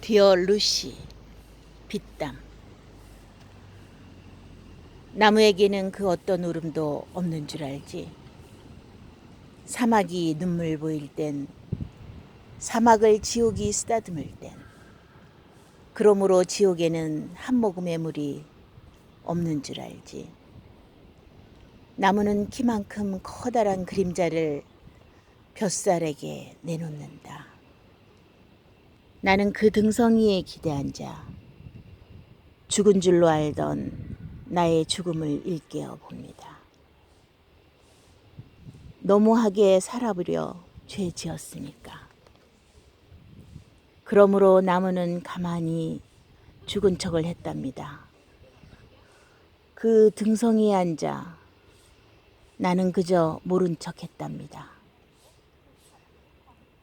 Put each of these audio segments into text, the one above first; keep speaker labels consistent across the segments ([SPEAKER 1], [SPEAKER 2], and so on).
[SPEAKER 1] 디어 루시 빗땀 나무에게는 그 어떤 울음도 없는 줄 알지? 사막이 눈물 보일 땐 사막을 지옥이 쓰다듬을 땐. 그러므로 지옥에는 한 모금의 물이 없는 줄 알지? 나무는 키만큼 커다란 그림자를 벼살에게 내놓는다. 나는 그 등성이에 기대앉아 죽은 줄로 알던 나의 죽음을 일깨어 봅니다. 너무하게 살아보려 죄 지었으니까. 그러므로 나무는 가만히 죽은 척을 했답니다. 그 등성이에 앉아 나는 그저 모른 척 했답니다.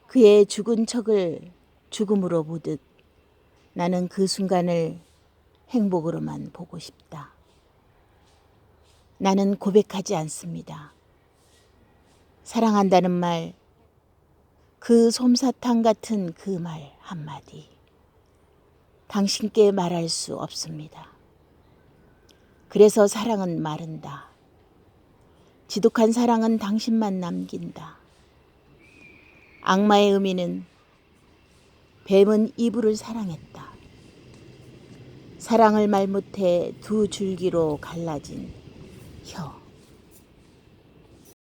[SPEAKER 1] 그의 죽은 척을 죽음으로 보듯 나는 그 순간을 행복으로만 보고 싶다. 나는 고백하지 않습니다. 사랑한다는 말, 그 솜사탕 같은 그 말 한마디. 당신께 말할 수 없습니다. 그래서 사랑은 마른다. 지독한 사랑은 당신만 남긴다. 악마의 의미는 뱀은 이불을 사랑했다. 사랑을 말 못해 두 줄기로 갈라진 혀.